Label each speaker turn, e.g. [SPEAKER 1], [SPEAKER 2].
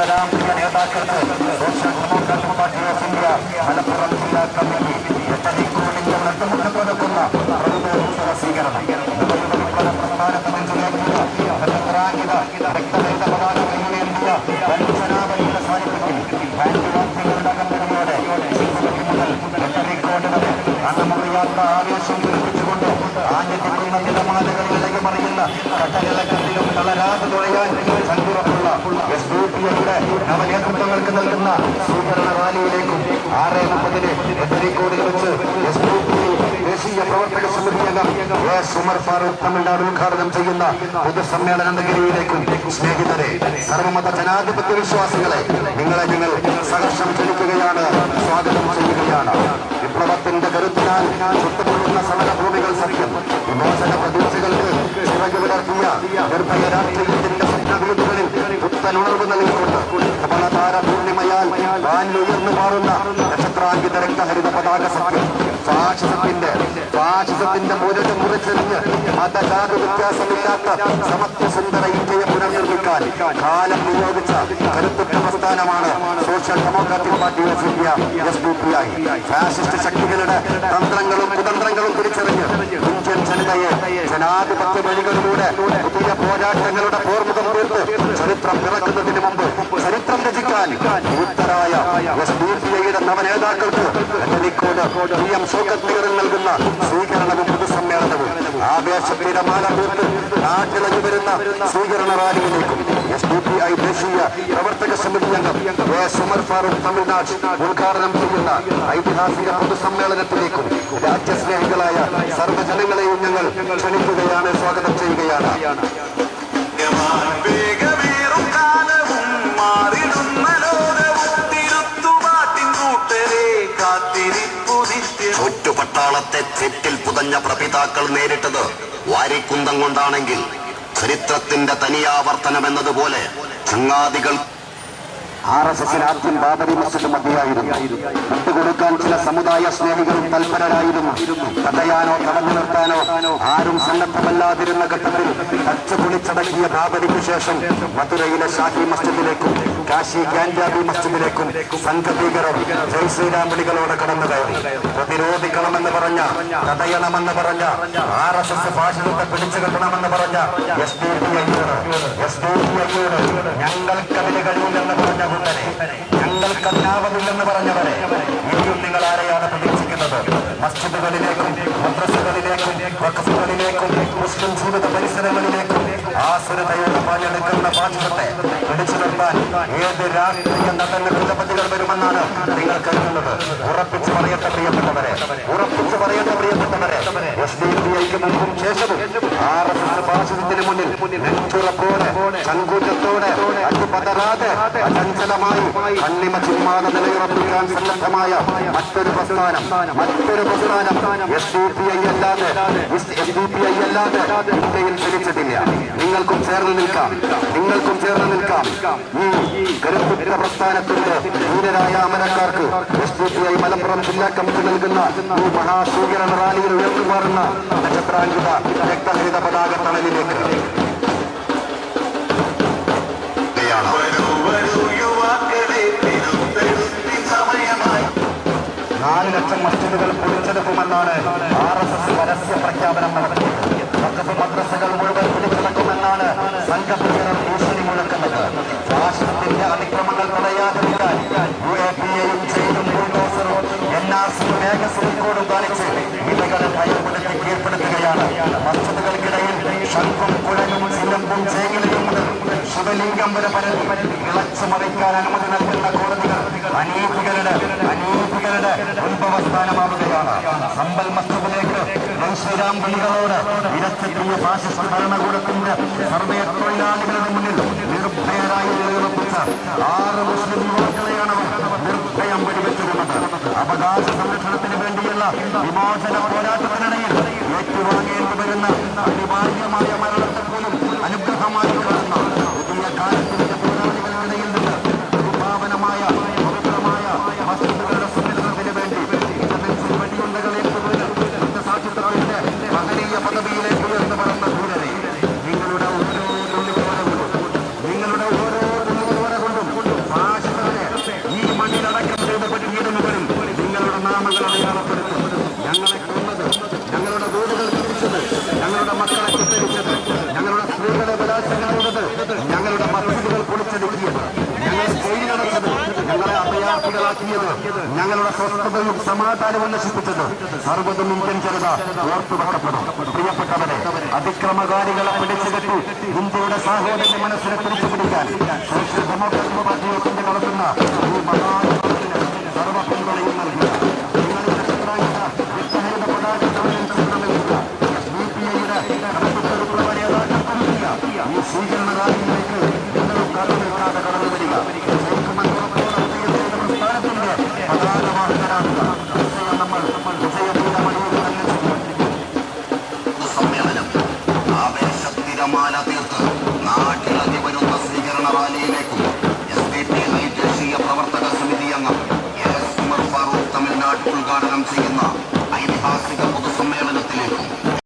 [SPEAKER 1] രാഷ്ട്രീയ നേതാക്കൾക്ക് social democratic party of India Malappuram ജില്ലാ കമ്മിറ്റി എട്ടരിക്കോടിന്റെ നട്ടുമുട്ട കൊടുക്കുന്ന എസ് ഡി പി നവനേതൃത്വങ്ങൾക്ക് നൽകുന്ന സ്വീകരണ റാലിയിലേക്കും ആറ് മുപ്പതിന് എട്ടരിക്കോടിൽ വെച്ച് എസ് പി ദേശീയ പ്രവർത്തക സമിതി അംഗം എസ് ഉമർ ഫാറൂഖ് തമിഴ്നാട് ഉദ്ഘാടനം ചെയ്യുന്ന പൊതുസമ്മേളന നഗരിയിലേക്കും സ്നേഹിതരെ സർവമത ജനാധിപത്യ വിശ്വാസികളെ നിങ്ങളെ നിങ്ങൾ സഹർഷം ക്ഷണിക്കുകയാണ് സ്വാഗതം ചെയ്യുകയാണ്. വിപ്ലവത്തിന്റെ കരുത്തിനാൽ ചുട്ടുപൊള്ളുന്ന സമരഭൂമികൾ സത്യം വിമോചന പ്രതീക്ഷകൾക്ക് ചിറകു വിടർത്തിയ നിർഭയ പുത്തൻ ഉണർവ് നൽകിക്കൊണ്ട് കമലതാര പൂർണിമയാൽ വാനിലുയർന്നു മാറുന്ന നക്ഷത്രാങ്കിത രക്തഹരിത പതാക സത്യം. ഫാഷിസത്തിന്റെ ഫാഷിസത്തിന്റെ മുരട് മുറിച്ചെറിഞ്ഞ് മതജാത വ്യത്യാസമില്ലാത്ത സമത്വസുന്ദര ഇന്ത്യയെ പുനർനിർമ്മിക്കാൻ കാലം നിയോഗിച്ച കരുത്തുറ്റ പ്രസ്ഥാനമാണ് social democratic party of India S D P I. Fascist ശക്തികളുടെ തന്ത്രങ്ങളും കുതന്ത്രങ്ങളും തിരിച്ചറിഞ്ഞ് ഇന്ത്യൻ ജനതയെ ജനാധിപത്യ വഴികളിലൂടെ പുതിയ പോരാട്ടങ്ങളുടെ പോർമുഖം തീർത്ത് ചരിത്രം പിറക്കുന്നതിന് മുമ്പ് ചരിത്രം രചിക്കാൻ യുക്തരായ എസ് ഡി പി നവനേതാക്കൾക്ക് എട്ടരിക്കോട് പി എം ഷോക്കത്ത് നഗറിൽ നൽകുന്ന സ്വീകരണവും പൊതുസമ്മേളനവും ആവേശത്തിന്റെ മാല തീർത്ത് നാട്ടിലഞ്ഞു വരുന്ന സ്വീകരണ റാലിയിലേക്കും എസ് ഡി പി ഐ ദേശീയ പ്രവർത്തക സമിതി അംഗം എ സുമർ ഫാറൂഖ് തമിഴ്നാട് ഉദ്ഘാടനം ചെയ്യുന്ന ഐതിഹാസിക പൊതുസമ്മേളനത്തിലേക്കും രാജ്യസ്നേഹികളായ സർവജനങ്ങളെയും ഞങ്ങൾ ക്ഷണിക്കുകയാണ് സ്വാഗതം ചെയ്യുകയാണ്.
[SPEAKER 2] നിത്യം
[SPEAKER 3] ചുറ്റുപട്ടാളത്തെ തെറ്റിൽ പുതഞ്ഞ പ്രപിതാക്കൾ നേരിട്ടത് വാരിക്കുന്തം കൊണ്ടാണെങ്കിൽ ചരിത്രത്തിന്റെ തനിയാവർത്തനം എന്നതുപോലെ ചങ്ങാതികൾ
[SPEAKER 1] ആർ എസ് എസിന് ആദ്യം ബാബരി മസ്ജിദ് മതിയായിരുന്നു. വിട്ടുകൊടുക്കാൻ ചില സമുദായ സ്നേഹികളും തൽപരരായിരുന്നു. കഥയാനോ കടന്നു നിർത്താനോ ആരും സന്നദ്ധമല്ലാതിരുന്ന ഘട്ടത്തിൽ തച്ചു പൊളിച്ചടക്കിയ ബാബരിക്ക് ശേഷം മധുരയിലെ ഷാഹി മസ്ജിദിലേക്കും കാശി ഗാൻഡാബി മസ്ജിദിലേക്കും സംഘഭീകരർ ജയ് ശ്രീരാം വിളികളോടെ കടന്നു കയറി. പ്രതിരോധിക്കണമെന്ന് പറഞ്ഞ തടയണമെന്ന് പറഞ്ഞ ആർ എസ് എസ് ഭാഷണത്തെ പിടിച്ചു കെട്ടണമെന്ന് പറഞ്ഞ എസ് ഡി പി ഐയോട് എസ് ഡി പി ഐയോട് ഞങ്ങൾക്കതിന് കഴിയില്ലെന്ന് പറഞ്ഞ കൂട്ടരെ ഞങ്ങൾക്കതിനാവതില്ലെന്ന് പറഞ്ഞവരെ ഇനിയും നിങ്ങൾ ആരെയാണ് പ്രതീക്ഷിക്കുന്നത്? മസ്ജിദുകളിലേക്കും മദ്രസകളിലേക്കും വക്കസുകളിലേക്കും മുസ്ലിം ജീവിത പരിസരങ്ങളിലേക്കും ആസുരതയോട് പാലെടുക്കുന്ന പാചകത്തെ പിടിച്ചു നിർത്താൻ ഏത് രാഷ്ട്രീയ നടന കുലപതികൾ വരുമെന്നാണ് നിങ്ങൾ കരുതുന്നത്? ഉറപ്പിച്ചു പറയട്ടെ പ്രിയപ്പെട്ടവരെ ഉറപ്പിച്ചു പറയട്ടെ പ്രിയപ്പെട്ടവരെ. എസ് ഡി പി ഐക്ക് മുമ്പും ശേഷവും ആർ എസ് എസ് ഭാഷണത്തിന് മുന്നിൽ നെഞ്ചുറപ്പോടെ ചങ്കൂറ്റത്തോടെ അടിപതരാതെ അചഞ്ചലമായി കണ്ണിമ ചിമ്മാതെ നിലയുറപ്പിക്കാൻ സന്നദ്ധമായ മറ്റൊരു പ്രസ്ഥാനം മറ്റൊരു പ്രസ്ഥാനം എസ് ഡി പി ഐ അല്ലാതെ എസ് ഡി പി ഐ അല്ലാതെ ഇന്ത്യയിൽ ജനിച്ചിട്ടില്ല നിങ്ങൾക്കും ചേർന്ന് നിൽക്കാം നിങ്ങൾക്കും ചേർന്ന് നിൽക്കാം. ഈ കരുത്തുറ്റ പ്രസ്ഥാനത്തിന്റെ ധീരരായ അമരക്കാർക്ക് S D P I Malappuram ജില്ലാ കമ്മിറ്റി നൽകുന്ന ഈ മഹാസ്വീകരണ റാലിയിൽ ഉയർന്നു നക്ഷത്രാങ്കിത രക്തഹരിത പതാക തണലിലേക്ക്. നാല് ലക്ഷം മസ്ജിദുകൾ പൊളിച്ചെടുക്കുമെന്നാണ് ആർ എസ് എസ് പരസ്യ പ്രഖ്യാപനം നടത്തിയത്. വഖഫ് മദ്രസകൾ മുഴുവൻ പിടിച്ചെടുക്കുമെന്നാണ് സംഘഭീകരർ ഭീഷണി മുഴക്കുന്നത്. രാഷ്ട്രത്തിന്റെ അതിക്രമങ്ങൾ തടയാതിരിക്കാൻ യു എ പി എയും ചെയ്തും ബുൾഡോസറും എൻ ആർ സിയും മേഘസ്വീക്കോടും കാണിച്ച് ഭയപ്പെടുത്തി കീഴ്പ്പെടുത്തുകയാണ് മസ്ജിദുകൾക്കിടയിൽ ശംഖും കുഴലും ചിലമ്പും ചേങ്ങിലയും മുതൽ ശിവലിംഗം വരെ പരതി ഇളച്ചു മറിക്കാൻ അനുമതി നൽകുന്ന കോടതികൾ അനീതികളുടെ അനീതികളുടെ ഉത്ഭവസ്ഥാനമാവുകയാണ് സമ്പൽ മസ്ജിദിലേക്ക് ശ്രീരാം പള്ളികളോട് ഇരച്ചെത്തിയ ഫാസിസ്റ്റ് ഭരണകൂടത്തിന്റെ സർവേ തൊഴിലാളികളുടെ മുന്നിൽ നിർഭയരായി നിലയുറപ്പിച്ച ആറ് മുസ്ലിം യുവാക്കളെയാണ് നിർഭയം വെടിവെച്ചിരുന്നത് അവകാശ സംരക്ഷണത്തിന് വേണ്ടിയുള്ള വിമോചന പോരാട്ടത്തിനിടയിൽ വരുന്ന ഇല്ലാതാക്കിയത് ഞങ്ങളുടെ സ്വസ്ഥതയും സമാധാനവും നശിപ്പിച്ചത് സർവതും ഇന്ത്യൻ ജനത ഓർത്തുവെക്കപ്പെടും. പ്രിയപ്പെട്ടവരെ അതിക്രമകാരികളെ പിടിച്ചുകെട്ടി ഇന്ത്യയുടെ സാഹോദര്യ മനസ്സിനെ തിരിച്ചുപിടിക്കാൻ social democratic party of India നടത്തുന്ന ഈ മഹാ സർവ പിന്തുണയും നൽകുക. നിങ്ങളുടെ